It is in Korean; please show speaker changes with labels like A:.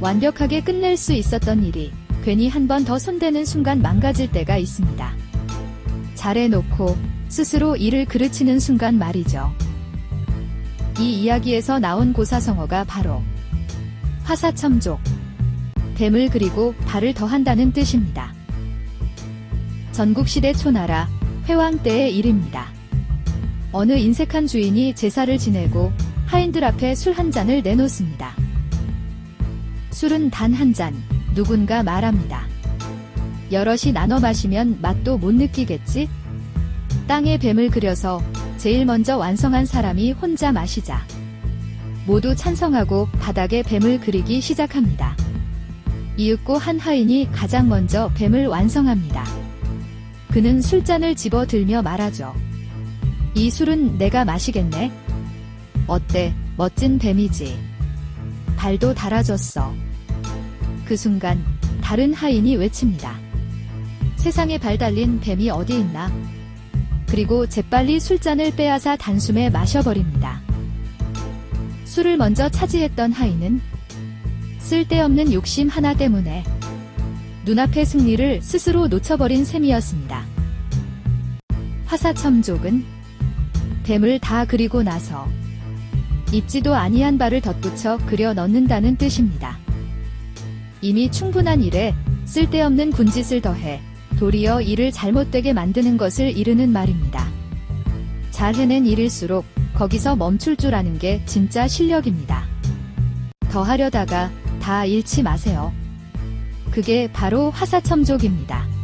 A: 완벽하게 끝낼 수 있었던 일이 괜히 한 번 더 손대는 순간 망가질 때가 있습니다. 잘해놓고 스스로 일을 그르치는 순간 말이죠. 이 이야기에서 나온 고사성어가 바로 화사첨족, 뱀을 그리고 발을 더한다는 뜻입니다. 전국시대 초나라 회왕 때의 일입니다. 어느 인색한 주인이 제사를 지내고 하인들 앞에 술 한 잔을 내놓습니다. 술은 단 한 잔, 누군가 말합니다. 여럿이 나눠 마시면 맛도 못 느끼겠지? 땅에 뱀을 그려서 제일 먼저 완성한 사람이 혼자 마시자. 모두 찬성하고 바닥에 뱀을 그리기 시작합니다. 이윽고 한 하인이 가장 먼저 뱀을 완성합니다. 그는 술잔을 집어 들며 말하죠. 이 술은 내가 마시겠네. 어때, 멋진 뱀이지. 발도 달아졌어. 그 순간, 다른 하인이 외칩니다. 세상에 발 달린 뱀이 어디 있나? 그리고 재빨리 술잔을 빼앗아 단숨에 마셔버립니다. 술을 먼저 차지했던 하인은 쓸데없는 욕심 하나 때문에 눈앞의 승리를 스스로 놓쳐버린 셈이었습니다. 화사첨족은 뱀을 다 그리고 나서 입지도 아니한 발을 덧붙여 그려 넣는다는 뜻입니다. 이미 충분한 일에 쓸데없는 군짓을 더해 도리어 일을 잘못되게 만드는 것을 이르는 말입니다. 잘 해낸 일일수록 거기서 멈출 줄 아는 게 진짜 실력입니다. 더 하려다가 다 잃지 마세요. 그게 바로 화사첨족입니다.